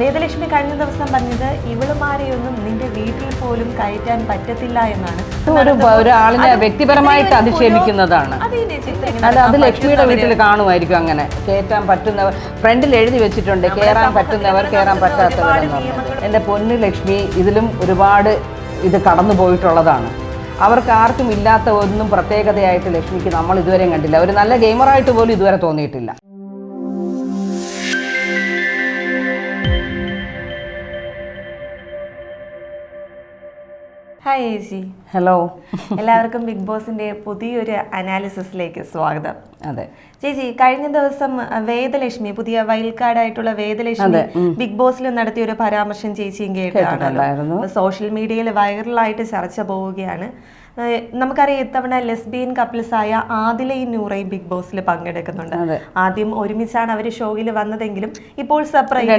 വേദലക്ഷ്മി കഴിഞ്ഞ ദിവസം പറഞ്ഞത് ഇവളുമാരെയൊന്നും നിന്റെ വീട്ടിൽ പോലും കയറ്റാൻ പറ്റത്തില്ല എന്നാണ്. ഒരു ഒരാളിനെ വ്യക്തിപരമായിട്ട് അധിക്ഷേപിക്കുന്നതാണ്. അല്ല അത് ലക്ഷ്മിയുടെ വീട്ടിൽ കാണുമായിരിക്കും അങ്ങനെ. കയറ്റാൻ പറ്റുന്നവർ ഫ്രണ്ടിൽ എഴുതി വെച്ചിട്ടുണ്ട് കയറാൻ പറ്റുന്നവർ കയറാൻ പറ്റാത്തവർ എന്റെ പൊന്ന് ലക്ഷ്മി ഇതിലും ഒരുപാട് ഇത് കടന്നു പോയിട്ടുള്ളതാണ്. അവർക്ക് ആർക്കും ഇല്ലാത്ത ഒന്നും പ്രത്യേകതയായിട്ട് ലക്ഷ്മിക്ക് നമ്മൾ ഇതുവരെയും കണ്ടില്ല. ഒരു നല്ല ഗെയിമറായിട്ട് പോലും ഇതുവരെ തോന്നിയിട്ടില്ല. ഹായ് ഏജി ഹലോ എല്ലാവർക്കും ബിഗ് ബോസിന്റെ പുതിയൊരു അനാലിസിസിലേക്ക് സ്വാഗതം. അതെ. ചേച്ചി കഴിഞ്ഞ ദിവസം വേദലക്ഷ്മി പുതിയ വൈൽഡ് കാർഡ് ആയിട്ടുള്ള വേദലക്ഷ്മി ബിഗ് ബോസിൽ നടത്തിയ ഒരു പരാമർശം ചേച്ചിയും. കേട്ടാണല്ലോ സോഷ്യൽ മീഡിയയിൽ വൈറലായിട്ട് ചർച്ച പോവുകയാണ്. നമുക്കറിയാം ഇത്തവണ ലെസ്ബിയൻ കപ്പിൾസ് ആയ ആദിലയും നൂറയും ബിഗ് ബോസിൽ പങ്കെടുക്കുന്നുണ്ട്. ആദ്യം ഒരുമിച്ചാണ് അവർ ഷോയിൽ വന്നതെങ്കിലും ഇപ്പോൾ സെപ്പറേറ്റ്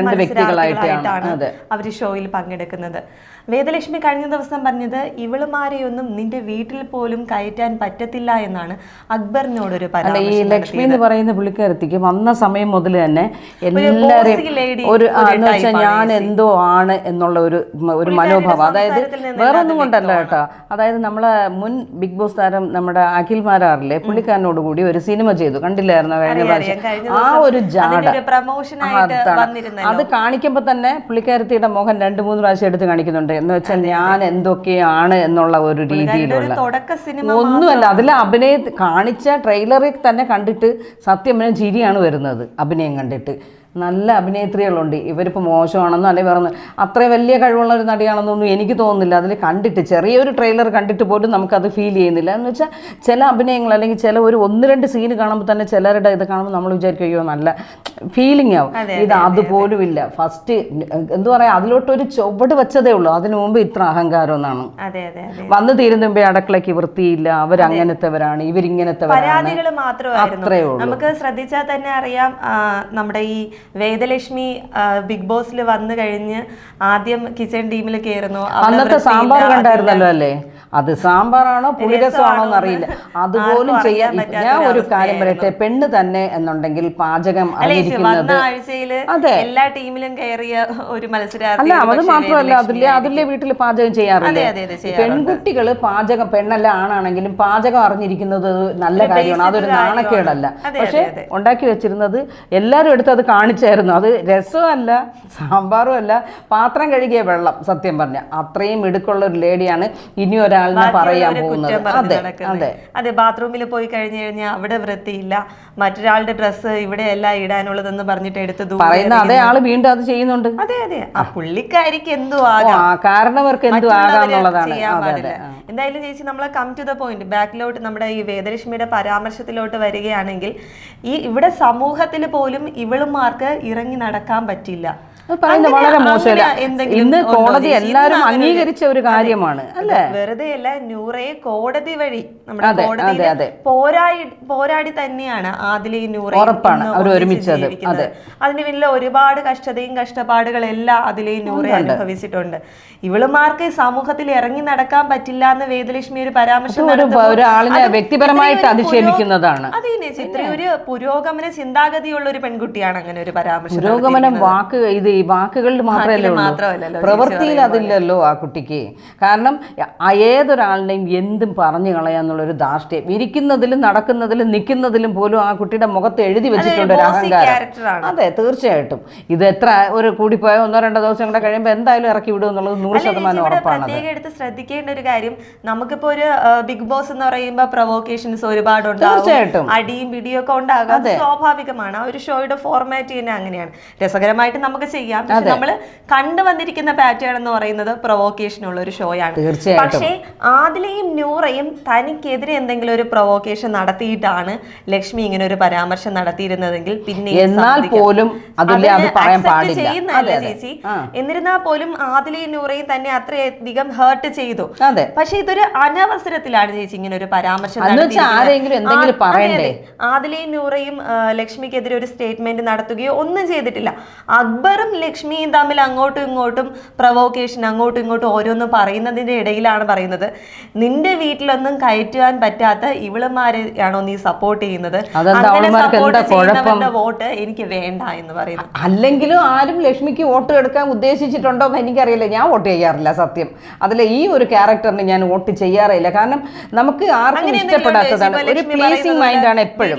രണ്ട്-. അതെ. അവർ ഷോയിൽ പങ്കെടുക്കുന്നത് വേദലക്ഷ്മി കഴിഞ്ഞ ദിവസം പറഞ്ഞത് ഇവളുമാരെയൊന്നും നിന്റെ വീട്ടിൽ പോലും കയറ്റാൻ പറ്റത്തില്ല എന്നാണ് അക്ബറിനോടൊരു ഈ ലക്ഷ്മി എന്ന് പറയുന്ന പുള്ളിക്കാരത്തിക്ക് വന്ന സമയം മുതൽ തന്നെ എല്ലാവരെയും ഒരു എന്ന് വെച്ചാൽ ഞാൻ എന്തോ ആണ് എന്നുള്ള ഒരു ഒരു മനോഭാവം അതായത് വേറൊന്നും നിന്ന് വേറെ ഒന്നും കൊണ്ടല്ല കേട്ടോ അതായത് നമ്മളെ മുൻ ബിഗ് ബോസ് താരം നമ്മുടെ അഖിൽ മാരാറിലെ പുള്ളിക്കാരനോട് കൂടി ഒരു സിനിമ ചെയ്തു. കണ്ടില്ലായിരുന്നു കഴിഞ്ഞ പ്രാവശ്യം? ആ ഒരു ജാട. അത് കാണിക്കുമ്പോൾ തന്നെ പുള്ളിക്കാരത്തിയുടെ മുഖം രണ്ട് മൂന്ന് പ്രാവശ്യം എടുത്ത് കാണിക്കുന്നുണ്ട്. എന്ന് വെച്ചാൽ ഞാൻ എന്തൊക്കെയാണ് എന്നുള്ള ഒരു രീതിയിലുള്ള ഒന്നുമല്ല അതിൽ അഭിനയ കാണിച്ച ട്രെയിലറിൽ തന്നെ കണ്ടിട്ട് സത്യം ചിരിയാണ് വരുന്നത് അഭിനയം കണ്ടിട്ട്. നല്ല അഭിനേത്രികളുണ്ട്. ഇവരിപ്പോൾ മോശമാണെന്നോ അല്ലെങ്കിൽ വേറെ അത്ര വലിയ കഴിവുള്ള ഒരു നടിയാണെന്നൊന്നും എനിക്ക് തോന്നുന്നില്ല. അതിൽ കണ്ടിട്ട് ചെറിയൊരു ട്രെയിലർ കണ്ടിട്ട് പോലും നമുക്കത് ഫീൽ ചെയ്യുന്നില്ല. എന്ന് വെച്ചാൽ ചില അഭിനയങ്ങൾ അല്ലെങ്കിൽ ചില ഒരു ഒന്ന് രണ്ട് സീന് കാണുമ്പോൾ തന്നെ ചിലരുടെ ഇത് കാണുമ്പോൾ നമ്മൾ വിചാരിക്കും അയ്യോ നല്ല ഫീലിംഗ് ആവും. ഇത് അതുപോലും ഇല്ല ഫസ്റ്റ് എന്താ പറയുക അതിലോട്ടൊരു ചുവട് വെച്ചതേ ഉള്ളൂ. അതിനു മുമ്പ് ഇത്ര അഹങ്കാരം എന്നാണ്. വന്നു തീരുന്നുമ്പേ അടക്കളയ്ക്ക് വൃത്തിയില്ല. അവരങ്ങനത്തെവരാണ് ഇവരിങ്ങനത്തെ അത്രേ ഉള്ളൂ. നമുക്ക് ശ്രദ്ധിച്ചാൽ തന്നെ അറിയാം നമ്മുടെ ഈ വേദലക്ഷ്മി ബിഗ് ബോസിൽ വന്നു കഴിഞ്ഞ് ആദ്യം കിച്ചൺ ടീമിൽ കയറുന്നു. അന്നത്തെ സാമ്പാർ അതില്ല. കണ്ടായിരുന്നല്ലോ അല്ലേ? അത് സാമ്പാറാണോ പുളിരസമാണോ എന്നറിയില്ല അതുപോലും ചെയ്യാൻ ഞാൻ ഒരു കാര്യം പറയട്ടെ പെണ്ണ് തന്നെ എന്നുണ്ടെങ്കിൽ പാചകം അതെ. എല്ലാ ടീമിലും കയറിയ ഒരു മത്സരാർത്ഥി അല്ല അത് മാത്രമല്ല അതില്ല അതിലെ അതിലെ വീട്ടിൽ പാചകം ചെയ്യാറില്ലേ? പെൺകുട്ടികൾ പാചകം പെണ്ണല്ല ആണാണെങ്കിലും പാചകം അറിഞ്ഞിരിക്കുന്നത് നല്ല കാര്യമാണ്. അതൊരു നാണക്കേടല്ല. പക്ഷെ. ഉണ്ടാക്കി വെച്ചിരുന്നത് എല്ലാവരും എടുത്ത് അത് കാണിച്ചായിരുന്നു. അത് രസമല്ല സാമ്പാറും അല്ല പാത്രം കഴുകിയ വെള്ളം സത്യം പറഞ്ഞ. അത്രയും ഇടുക്കുള്ള ഒരു ലേഡിയാണ് ഇനി ഒരാളിനെ പറയാൻ പോകുന്നത്. അതെ. അതെ. അതെ ബാത്റൂമിൽ പോയി കഴിഞ്ഞു കഴിഞ്ഞാൽ അവിടെ വൃത്തിയില്ല. മറ്റൊരാളുടെ ഡ്രസ്സ് ഇവിടെ അല്ല ഇടാനുള്ളതെന്ന് പറഞ്ഞിട്ട് എടുത്ത് പറയുന്ന അതെ ആൾ വീണ്ടും അത് ചെയ്യുന്നുണ്ട്. അതെ അതെ. ആ പുള്ളിക്കാരിക്ക് എന്തുവാകാം ആകാം? കാരണവർക്ക് എന്തു ആകാന്നുള്ളതാണ്. എന്തായാലും ചേച്ചി നമ്മൾ കം ടു ദ പോയിന്റ് ബാക്കിലോട്ട് നമ്മുടെ ഈ വേദലക്ഷ്മിയുടെ പരാമർശത്തിലോട്ട് വരികയാണെങ്കിൽ ഈ ഇവിടെ സമൂഹത്തിൽ പോലും ഇവളുമാർക്ക് ഇറങ്ങി നടക്കാൻ പറ്റില്ല. പറയുന്നത് വളരെ മോശമല്ല. ഇന്ന് കോടതി? എല്ലാവരും അംഗീകരിച്ച ഒരു കാര്യമാണ് അല്ലേ? വെറുതെ അല്ല നൂറയെ കോടതി വഴി നമ്മുടെ കോടതി. പോരാടി പോരാടി തന്നെയാണ് നൂറയും ഉറപ്പാണ് അവർ ഒരുമിച്ചത്. അതെ അതിന് പിന്നിൽ ഒരുപാട് കഷ്ടതയും കഷ്ടപ്പാടുകളെല്ലാം അതിലേ നൂറ അനുഭവിച്ചിട്ടുണ്ട്. ഇവളുമാർക്ക് സമൂഹത്തിൽ ഇറങ്ങി നടക്കാൻ പറ്റില്ല എന്ന് വേദലക്ഷ്മി ഒരു പരാമർശം ഒരാളിനെ വ്യക്തിപരമായിട്ട് അധിക്ഷേപിക്കുന്നതാണ് അതെ ചിത്ര ഒരു പുരോഗമന ചിന്താഗതിയുള്ള ഒരു പെൺകുട്ടിയാണ് അങ്ങനെ ഒരു പരാമർശം പുരോഗമനം വാക്ക് ഇത് ഈ വാക്കുകളിൽ മാത്രമല്ല പ്രവൃത്തിയിൽ അതില്ലല്ലോ ആ കുട്ടിക്ക്. കാരണം ഏതൊരാളുടെയും എന്തും പറഞ്ഞു കളയാന്നുള്ളൊരു ധാർഷ്ട്യം. ഇരിക്കുന്നതിലും നടക്കുന്നതിലും നിൽക്കുന്നതിലും പോലും ആ കുട്ടിയുടെ മുഖത്ത് എഴുതി വെച്ചിട്ടുണ്ട് ഒരു അഹങ്കാരം. അതെ തീർച്ചയായിട്ടും. ഇത് എത്ര ഒരു കൂടിപ്പോയ ഒന്നോ രണ്ടോ ദിവസം കൂടെ കഴിയുമ്പോൾ എന്തായാലും ഇറക്കി വിടും എന്നുള്ളത് നൂറ് ശതമാനം ഉറപ്പാണ് പ്രത്യേകം എടുത്ത് ശ്രദ്ധിക്കേണ്ട ഒരു കാര്യം നമുക്കിപ്പോ ഒരു ബിഗ് ബോസ് എന്ന് പറയുമ്പോൾ പ്രൊവോക്കേഷൻസ് ഒരുപാട് തീർച്ചയായിട്ടും. അടിയും പിടിയും ഒക്കെ ഉണ്ടാകും. സ്വാഭാവികമാണ്. ആ ഒരു ഷോയുടെ ഫോർമാറ്റ് തന്നെ അങ്ങനെയാണ്. രസകരമായിട്ട് നമുക്ക് ചെയ്യാം. പക്ഷെ നമ്മൾ കണ്ടുവന്നിരിക്കുന്ന പാറ്റേൺ എന്ന് പറയുന്നത് പ്രൊവോക്കേഷൻ ഉള്ള ഒരു ഷോയാണ് ആണ്. പക്ഷേ ആദിലയും നൂറയും തനിക്കെതിരെ എന്തെങ്കിലും ഒരു പ്രൊവോക്കേഷൻ നടത്തിയിട്ടാണ് ലക്ഷ്മി ഇങ്ങനെ ഒരു പരാമർശം നടത്തിയിരുന്നതെങ്കിൽ പിന്നെ എന്നാൽ പോലും അതെ ചേച്ചി എന്നിരുന്നാൽ പോലും ആദിലയും നൂറയും തന്നെ അത്രയധികം ഹേർട്ട് ചെയ്തു. പക്ഷെ ഇതൊരു അനവസരത്തിലാണ് ചേച്ചി ഇങ്ങനെ ഒരു പരാമർശം? ആദിലയും നൂറയും ലക്ഷ്മിക്കെതിരെ ഒരു സ്റ്റേറ്റ്മെന്റ് നടത്തുകയോ ഒന്നും ചെയ്തിട്ടില്ല. അക്ബറും വേദയും ലക്ഷ്മിയും തമ്മിൽ അങ്ങോട്ടും ഇങ്ങോട്ടും പ്രൊവോക്കേഷൻ അങ്ങോട്ടും ഇങ്ങോട്ടും ഓരോന്ന് പറയുന്നതിന്റെ ഇടയിലാണ് പറയുന്നത്. നിന്റെ വീട്ടിലൊന്നും കയറ്റുവാൻ പറ്റാത്ത ഇവളുമാരെയാണോ നീ സപ്പോർട്ട് ചെയ്യുന്നത്? അങ്ങനെ? ചെയ്യുന്നവരുടെ വോട്ട് എനിക്ക് വേണ്ട എന്ന് പറയുന്നത് അല്ലെങ്കിലും ആരും ലക്ഷ്മിക്ക് വോട്ട് എടുക്കാൻ ഉദ്ദേശിച്ചിട്ടുണ്ടോ എന്ന് എനിക്കറിയില്ല. ഞാൻ വോട്ട് ചെയ്യാറില്ല സത്യം. അതിലെ ഈ ഒരു ക്യാരക്ടറിന് ഞാൻ വോട്ട് ചെയ്യാറില്ല കാരണം നമുക്ക് ആർക്കും ഇഷ്ടപ്പെടാത്തതാണ്. ഒരു പ്ലേസിംഗ് മൈൻഡ് ആണ് മൈൻഡാണ് എപ്പോഴും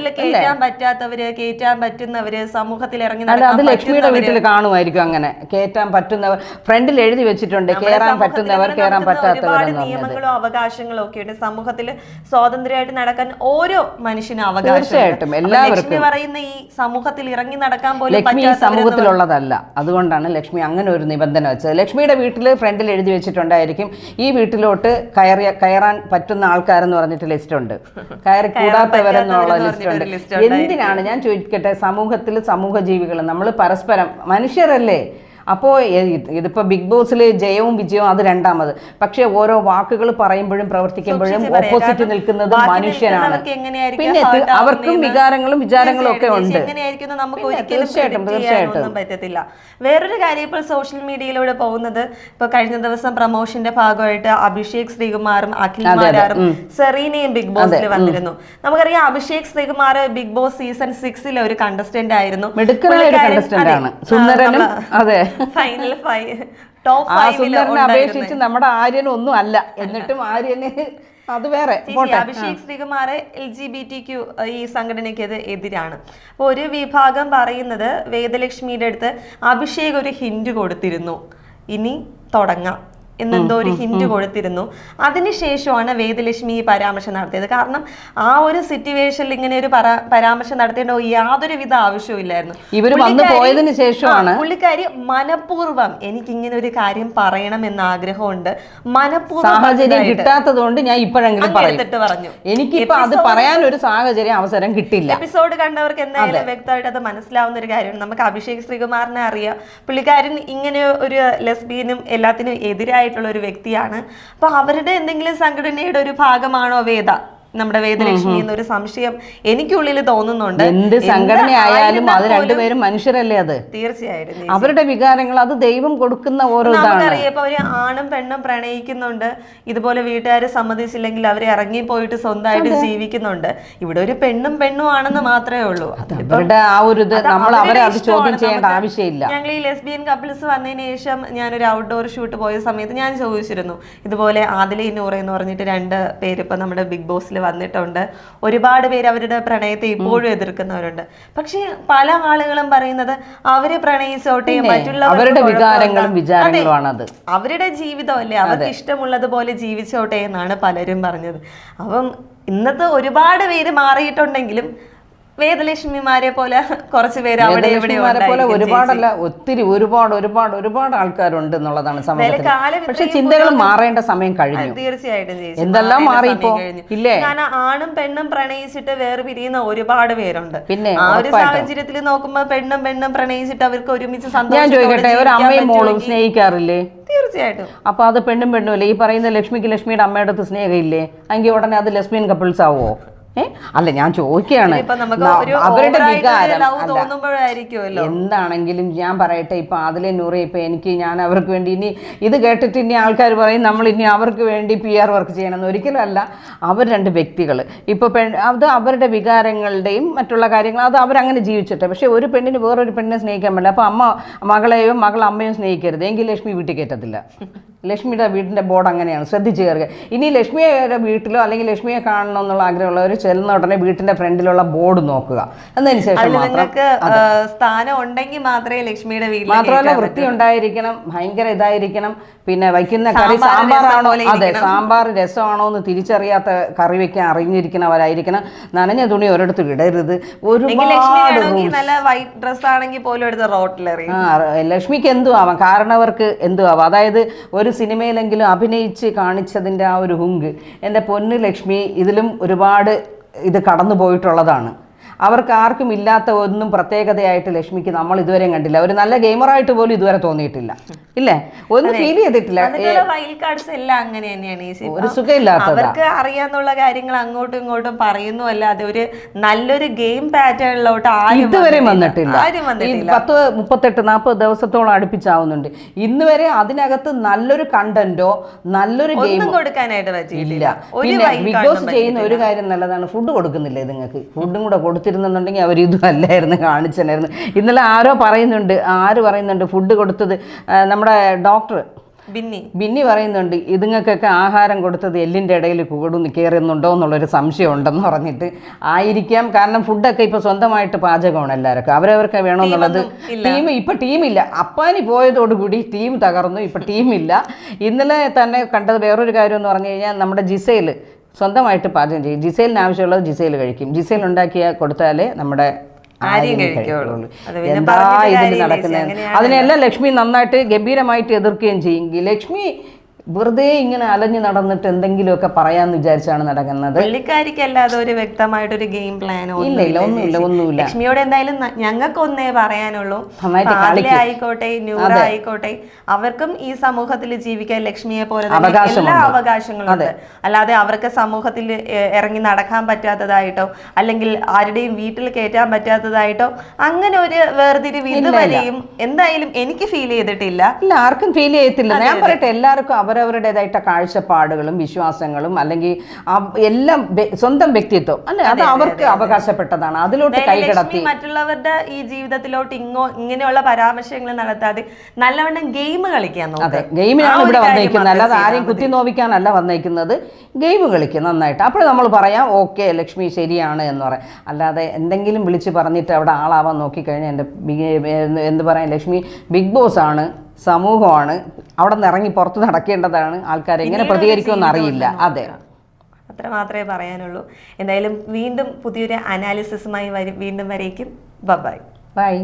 പറ്റാത്തവര് കേറ്റാൻ പറ്റുന്നവര് സമൂഹത്തിൽ ഇറങ്ങി അത് ലക്ഷ്മിയുടെ വീട്ടിൽ വീട്ടിൽ കാണുമായിരിക്കും അങ്ങനെ. കയറ്റാൻ പറ്റുന്നവർ ഫ്രണ്ടിൽ എഴുതി വെച്ചിട്ടുണ്ട് കയറാൻ പറ്റുന്നവർ കയറാൻ പറ്റാത്തവർ നിയമങ്ങളും അവകാശങ്ങളും ഒക്കെ ഉണ്ട്. സമൂഹത്തിൽ സ്വാതന്ത്ര്യമായിട്ട് നടക്കാൻ ഓരോ മനുഷ്യനും അവകാശം തീർച്ചയായിട്ടും, എല്ലാവർക്കും. പറയുന്ന ഈ സമൂഹത്തിൽ ഇറങ്ങി നടക്കാൻ പോലും ലക്ഷ്മി സമൂഹത്തിലുള്ളതല്ല. അതുകൊണ്ടാണ് ലക്ഷ്മി അങ്ങനെ ഒരു നിബന്ധന വെച്ചത്. ലക്ഷ്മിയുടെ വീട്ടിൽ ഫ്രണ്ടിൽ എഴുതി വെച്ചിട്ടുണ്ടായിരിക്കും. ഈ വീട്ടിലോട്ട് കയറിയ കയറാൻ പറ്റുന്ന ആൾക്കാരെന്ന് പറഞ്ഞിട്ട് ലിസ്റ്റ് ഉണ്ട്. കയറി കൂടാത്തവരെന്നുള്ള ലിസ്റ്റ് ഉണ്ട്. എന്തിനാണ്? ഞാൻ ചോദിക്കട്ടെ സമൂഹത്തിൽ സമൂഹ ജീവികൾ നമ്മൾ പരസ്പരം മനുഷ്യരല്ലേ അപ്പോൾ ഇതിപ്പോൾ ബിഗ് ബോസിൽ ജയവും വിജയവും അത് രണ്ടാമത്. പക്ഷേ ഓരോ വാക്കുകൾ പറയുമ്പോഴും പ്രവർത്തിക്കുമ്പോഴും ഓപ്പോസിറ്റ് നിൽക്കുന്നത് മനുഷ്യനാണ്. പിന്നെ അവർക്കും വികാരങ്ങളും വിചാരങ്ങളും ഒക്കെ ഉണ്ട്. തീർച്ചയായിട്ടും, പറ്റത്തില്ല. വേറൊരു കാര്യം ഇപ്പോൾ സോഷ്യൽ മീഡിയയിലൂടെ പോകുന്നത്. ഇപ്പൊ കഴിഞ്ഞ ദിവസം പ്രമോഷന്റെ ഭാഗമായിട്ട് അഭിഷേക് ശ്രീകുമാറും അഖിൽ മാരാറും സെറീനയും ബിഗ് ബോസിൽ വന്നിരുന്നു. നമുക്കറിയാം Abhishek Sreekumar Big Boss season സിക്സിലെ ഒരു കണ്ടസ്റ്റന്റ് ആയിരുന്നു. സുന്ദരനും, അതെ. ഫൈനൽ ടോപ്പ് ആ സുന്ദരനെ അപേക്ഷിച്ച് നമ്മുടെ ആര്യൻ ഒന്നും അല്ല. എന്നിട്ടും ആര്യന് അത് വേറെ. Abhishek Sreekumar L G B T Q ഈ സംഘടനയ്ക്ക് അത് എതിരാണ്. അപ്പോൾ ഒരു വിഭാഗം പറയുന്നത് വേദലക്ഷ്മിയുടെ അടുത്ത് അഭിഷേക് ഒരു ഹിന്റ് കൊടുത്തിരുന്നു. ഇനി തുടങ്ങാം. എന്നെന്തോ ഒരു ഹിന്റ് കൊടുത്തിരുന്നു. അതിനുശേഷമാണ് വേദലക്ഷ്മി ഈ പരാമർശം നടത്തിയത്. കാരണം ആ ഒരു സിറ്റുവേഷനിൽ ഇങ്ങനെ ഒരു പരാമർശം നടത്തേണ്ട യാതൊരുവിധ ആവശ്യമില്ലായിരുന്നു ഇവർ വന്നു പോയതിന് ശേഷമാണ് പുള്ളിക്കാരി മനഃപൂർവം എനിക്ക് ഇങ്ങനെ ഒരു കാര്യം പറയണം എന്ന ആഗ്രഹമുണ്ട്. മനഃപൂർവം സാഹചര്യം കിട്ടാത്തത് കൊണ്ട് ഞാൻ ഇപ്പോഴെങ്കിലും പറഞ്ഞു. എനിക്കിപ്പോ അത് പറയാൻ ഒരു സാഹചര്യം അവസരം കിട്ടില്ല. എപ്പിസോഡ് കണ്ടവർക്ക് എന്തായാലും വ്യക്തമായിട്ട് അത് മനസ്സിലാവുന്ന ഒരു കാര്യമാണ്. നമുക്ക് അഭിഷേക് ശ്രീകുമാറിനെ അറിയാം. പുള്ളിക്കാരൻ ഇങ്ങനെ ഒരു ലെസ്ബിയനും എല്ലാത്തിനും എതിരായിട്ടുള്ള ഒരു വ്യക്തിയാണ്. അപ്പോൾ അവരുടെ എന്തെങ്കിലും സംഘടനയുടെ ഒരു ഭാഗമാണോ വേദ? നമ്മുടെ വേദലക്ഷ്മി എന്നൊരു സംശയം എനിക്കുള്ളിൽ തോന്നുന്നുണ്ട്. എന്ത് സംഘടനയായാലും അത് രണ്ടുപേരും മനുഷ്യരല്ലേ അത്? തീർച്ചയായിട്ടും. അവരുടെ വികാരങ്ങൾ അത് ദൈവം കൊടുക്കുന്ന ഓരോ നമുക്കറിയാം അവർ ആണും പെണ്ണും പ്രണയിക്കുന്നുണ്ട്. ഇതുപോലെ വീട്ടുകാരെ സമ്മതിച്ചില്ലെങ്കിൽ അവരെ ഇറങ്ങി പോയിട്ട് സ്വന്തമായിട്ട് ജീവിക്കുന്നുണ്ട്. ഇവിടെ ഒരു പെണ്ണും പെണ്ണും ആണെന്ന് മാത്രമേ ഉള്ളൂ. അവരുടെ ആ ഒരു നമ്മൾ അവരെ അത് ചോദ്യം. ചെയ്യേണ്ട ആവശ്യമില്ല. ഞങ്ങൾ ഈ ലെസ്ബിയൻ കപ്പിൾസ് വന്നതിന് ശേഷം ഒരു ഔട്ട്ഡോർ ഷൂട്ട് പോയ സമയത്ത് ഞാൻ ചോദിച്ചിരുന്നു ഇതുപോലെ ആദില നൂറ എന്ന് പറഞ്ഞിട്ട് രണ്ട് പേര് ഇപ്പൊ നമ്മുടെ ബിഗ് ബോസിൽ വന്നിട്ടുണ്ട്. ഒരുപാട് പേര് അവരുടെ പ്രണയത്തെ ഇപ്പോഴും എതിർക്കുന്നവരുണ്ട്. പക്ഷേ പല ആളുകളും പറയുന്നത് അവർ പ്രണയിച്ചോട്ടെ മറ്റുള്ളവരുടെ അവരുടെ ജീവിതം വികാരങ്ങളും വിചാരങ്ങളുമാണത്. അവരുടെ ജീവിതമല്ലേ അവർക്ക് ഇഷ്ടമുള്ളതുപോലെ ജീവിച്ചോട്ടെ എന്നാണ് പലരും പറഞ്ഞത്. അപ്പം ഇന്നത്തെ ഒരുപാട് പേര് മാറിയിട്ടുണ്ടെങ്കിലും വേദലക്ഷ്മിമാരെ പോലെ കുറച്ച് പേര് അവിടെ ഇവിടെ പോലെ ഒരുപാടല്ല ഒത്തിരി ഒരുപാട് ഒരുപാട് ഒരുപാട് ആൾക്കാരുണ്ട് എന്നുള്ളതാണ് സമൂഹത്തിൽ പക്ഷെ ചിന്തകൾ മാറേണ്ട സമയം കഴിഞ്ഞു. തീർച്ചയായിട്ടും എന്തെല്ലാം മാറി ഇപ്പോ? ഇല്ലേ? കാരണം ആണും പെണ്ണും പ്രണയിച്ചിട്ട് വേറെ പിരിയുന്ന ഒരുപാട് പേരുണ്ട്. പിന്നെ, ആ ഒരു. സാഹചര്യത്തിൽ നോക്കുമ്പോ പെണ്ണും പെണ്ണും പ്രണയിച്ചിട്ട് അവർക്ക് ഒരുമിച്ച് ഞാൻ ചോദിക്കട്ടെ ഒരു അമ്മയും മോളും സ്നേഹിക്കാറില്ലേ? തീർച്ചയായിട്ടും. അപ്പൊ അത് പെണ്ണും പെണ്ണും അല്ലേ? ഈ പറയുന്ന ലക്ഷ്മിക്ക് ലക്ഷ്മിയുടെ അമ്മയുടെ അടുത്ത് സ്നേഹമില്ലേ? എങ്കിൽ ഉടനെ അത് ലെസ്ബിയൻ കപ്പിൾസ് ആവോ ഏ? അല്ല ഞാൻ ചോദിക്കുകയാണ്. അവരുടെ വികാരം. എന്താണെങ്കിലും ഞാൻ പറയട്ടെ ഇപ്പൊ അതിലെ നൂറി ഇപ്പൊ എനിക്ക് ഞാൻ അവർക്ക് വേണ്ടി ഇനി ഇത് കേട്ടിട്ട് ഇനി ആൾക്കാർ പറയും നമ്മൾ ഇനി അവർക്ക് വേണ്ടി പി ആർ വർക്ക് ചെയ്യണമെന്ന്. ഒരിക്കലും അല്ല അവർ രണ്ട് വ്യക്തികൾ. ഇപ്പൊ പെൺ അത് അവരുടെ വികാരങ്ങളുടെയും മറ്റുള്ള കാര്യങ്ങൾ അത് അവരങ്ങനെ ജീവിച്ചിട്ട്. പക്ഷെ ഒരു പെണ്ണിന് വേറൊരു പെണ്ണിനെ സ്നേഹിക്കാൻ പറ്റില്ല. അപ്പൊ അമ്മ മകളെയോ മകൾ അമ്മയോ സ്നേഹിക്കരുത്. എങ്കിൽ ലക്ഷ്മി വീട്ടിൽ കയറ്റത്തില്ല. ലക്ഷ്മിയുടെ വീടിന്റെ ബോർഡ് അങ്ങനെയാണ്. ശ്രദ്ധിച്ചു കയറുക ഇനി ലക്ഷ്മിയുടെ വീട്ടിലോ അല്ലെങ്കിൽ ലക്ഷ്മിയെ കാണണം എന്നുള്ള ആഗ്രഹമുള്ളവർ ചെല്ലുന്ന ഉടനെ വീട്ടിന്റെ ഫ്രണ്ടിലുള്ള ബോർഡ് നോക്കുക. എന്നതിന് ശേഷം സ്ഥാനം ഉണ്ടെങ്കിൽ മാത്രമേ ലക്ഷ്മിയുടെ വീട്ടിൽ മാത്രമല്ല വൃത്തി ഉണ്ടായിരിക്കണം ഭയങ്കര ഇതായിരിക്കണം. പിന്നെ വയ്ക്കുന്ന കറി സാമ്പാർ സാമ്പാറാണോ അതെ സാമ്പാർ രസമാണോ എന്ന് തിരിച്ചറിയാത്ത കറി വെക്കാൻ അറിഞ്ഞിരിക്കുന്നവരായിരിക്കണം. നനഞ്ഞ തുണി ഒരിടത്ത് ഇടരുത്. ഒരു ഒരുപാട് നല്ല വൈറ്റ് ഡ്രസ് ആണെങ്കിൽ പോലും എടുത്ത് റോട്ടിലെറിയും ആ ലക്ഷ്മിക്ക് എന്തും ആവാം. കാരണവർക്ക് എന്തും ആവാം. അതായത് ഒരു സിനിമയിലെങ്കിലും അഭിനയിച്ച് കാണിച്ചതിന്റെ ആ ഒരു ഹുങ്ക്. എന്റെ പൊന്നു ലക്ഷ്മി ഇതിലും ഒരുപാട് ഇത് കടന്നു പോയിട്ടുള്ളതാണ് അവർക്ക് ആർക്കും ഇല്ലാത്ത ഒന്നും പ്രത്യേകതയായിട്ട് ലക്ഷ്മിക്ക് നമ്മൾ ഇതുവരെ കണ്ടില്ല. ഒരു നല്ല ഗെയിമറായിട്ട് പോലും ഇതുവരെ തോന്നിയിട്ടില്ല. ഇല്ലേ? ഒന്നും ഫീൽ ചെയ്തിട്ടില്ല. വൈൽഡ് കാർഡ്സ് എല്ലാം അങ്ങനെ തന്നെയാണ്. ഒരു സുഖമില്ലാത്തതാ. അവർക്ക് അറിയാന്നുള്ള കാര്യങ്ങൾ അങ്ങോട്ടും ഇങ്ങോട്ടും പറയുന്നു അല്ലാതെ ഒരു നല്ലൊരു ഗെയിം പാറ്റേണിലോട്ട് ഇതുവരെ വന്നിട്ടില്ല. പത്ത് മുപ്പത്തെട്ട് നാൽപ്പത് ദിവസത്തോളം അടുപ്പിച്ചാവുന്നുണ്ട്. ഇന്ന് വരെ അതിനകത്ത് നല്ലൊരു കണ്ടന്റോ നല്ലൊരു ഗെയിം കൊടുക്കാനായിട്ട് പറ്റിയില്ല ബിഗ് ബോസ് ചെയ്യുന്ന ഒരു കാര്യം നല്ലതാണ്. ഫുഡ് കൊടുക്കുന്നില്ല നിങ്ങൾക്ക്? ഫുഡും കൂടെ കൊടുത്തിരുന്നുണ്ടെങ്കിൽ അവർ ഇതും അല്ലായിരുന്നു കാണിച്ചനായിരുന്നു ഇന്നലെ ആരോ പറയുന്നുണ്ട് ആര് പറയുന്നുണ്ട് ഫുഡ് കൊടുത്തത് നമ്മുടെ ഡോക്ടർ ബിന്നി. ബിന്നി പറയുന്നുണ്ട് ഇതുങ്ങൾക്കൊക്കെ ആഹാരം കൊടുത്തത് എല്ലിന്റെ ഇടയിൽ കൂടുന്ന് കയറുന്നുണ്ടോ എന്നുള്ളൊരു സംശയം ഉണ്ടെന്ന് പറഞ്ഞിട്ട് ആയിരിക്കാം. കാരണം ഫുഡൊക്കെ ഇപ്പോൾ സ്വന്തമായിട്ട് പാചകമാണ് എല്ലാവർക്കും. അവരവർക്ക് വേണമെന്നുള്ളത് ടീം ഇപ്പം ടീമില്ല അപ്പാനി പോയതോടുകൂടി ടീം തകർന്നു ഇപ്പം ടീമില്ല ഇന്നലെ തന്നെ കണ്ടത് വേറൊരു കാര്യം എന്ന് പറഞ്ഞു കഴിഞ്ഞാൽ നമ്മുടെ ജിസയിൽ സ്വന്തമായിട്ട് പാചകം ചെയ്യും. ജിസൈലിന് ആവശ്യമുള്ളത് ജിസൈൽ കഴിക്കും. ജിസൈൽ ഉണ്ടാക്കിയ കൊടുത്താലേ നമ്മുടെ ആര്യം എന്താ ഇതിൽ നടക്കുന്നത് അതിനെല്ലാം ലക്ഷ്മി നന്നായിട്ട് ഗംഭീരമായിട്ട് എതിർക്കുകയും ചെയ്യും. ലക്ഷ്മി വെറുതെ ഇങ്ങനെ അലഞ്ഞു നടന്നിട്ട് എന്തെങ്കിലുമൊക്കെ പറയാന്ന് വിചാരിച്ചാണ് നടക്കുന്നത്. പുള്ളിക്കാരിക്ക് അല്ലാതെ ഒരു വ്യക്തമായിട്ടൊരു ഗെയിം പ്ലാനോ ഇല്ല ഇല്ല ഒന്നുമില്ല ഒന്നുമില്ല. ലക്ഷ്മിയോട് എന്തായാലും ഞങ്ങൾക്ക് ഒന്നേ പറയാനുള്ളൂ. ആയിക്കോട്ടെ ന്യൂറ ആയിക്കോട്ടെ അവർക്കും ഈ സമൂഹത്തിൽ ജീവിക്കാൻ ലക്ഷ്മിയെ പോലെ എല്ലാ അവകാശങ്ങളും ഉണ്ട് അല്ലാതെ അവർക്ക് സമൂഹത്തിൽ ഇറങ്ങി നടക്കാൻ പറ്റാത്തതായിട്ടോ അല്ലെങ്കിൽ ആരുടെയും വീട്ടിൽ കയറ്റാൻ പറ്റാത്തതായിട്ടോ അങ്ങനെ ഒരു വേർതിരിവ് ഇതുവരെയും എന്തായാലും എനിക്ക് ഫീൽ ചെയ്തിട്ടില്ല. ഇല്ല ആർക്കും ഫീൽ ചെയ്യത്തില്ല. ഞാൻ പറയട്ടെ എല്ലാവർക്കും അവരവരുടേതായിട്ട കാഴ്ചപ്പാടുകളും വിശ്വാസങ്ങളും അല്ലെങ്കിൽ എല്ലാം സ്വന്തം വ്യക്തിത്വം അല്ലെ? അത് അവർക്ക് അവകാശപ്പെട്ടതാണ്. അതിലോട്ട് കൈകടത്തി മറ്റുള്ളവരുടെ ഈ ജീവിതത്തിലോട്ട് ഇങ്ങോ ഇങ്ങനെയുള്ള പരാമർശങ്ങൾ നടത്താതെ നല്ലവണ്ണം ഗെയിം കളിക്കാൻ അതെ ഗെയിമിനാണ് ഇവിടെ വന്നേക്കുന്നത്. അല്ലാതെ ആരെയും കുത്തി നോവിക്കാനല്ല വന്നേക്കുന്നത്. ഗെയിം കളിക്കും നന്നായിട്ട്. അപ്പോൾ നമ്മൾ പറയാം ഓക്കെ ലക്ഷ്മി ശരിയാണ് എന്ന് പറയാം. അല്ലാതെ എന്തെങ്കിലും വിളിച്ച് പറഞ്ഞിട്ട് അവിടെ ആളാവാൻ നോക്കിക്കഴിഞ്ഞാൽ എന്റെ എന്ത് പറയാം ലക്ഷ്മി ബിഗ് ബോസ് ആണ്. സമൂഹമാണ്. അവിടെ നിന്ന് ഇറങ്ങി പുറത്ത് നടക്കേണ്ടതാണ് ആൾക്കാർ എങ്ങനെ പ്രതികരിക്കുമെന്ന് അറിയില്ല. അതെ. അത്ര മാത്രമേ പറയാനുള്ളൂ. എന്തായാലും വീണ്ടും പുതിയൊരു അനാലിസിസുമായി വീണ്ടും വരേക്കും. Bye bye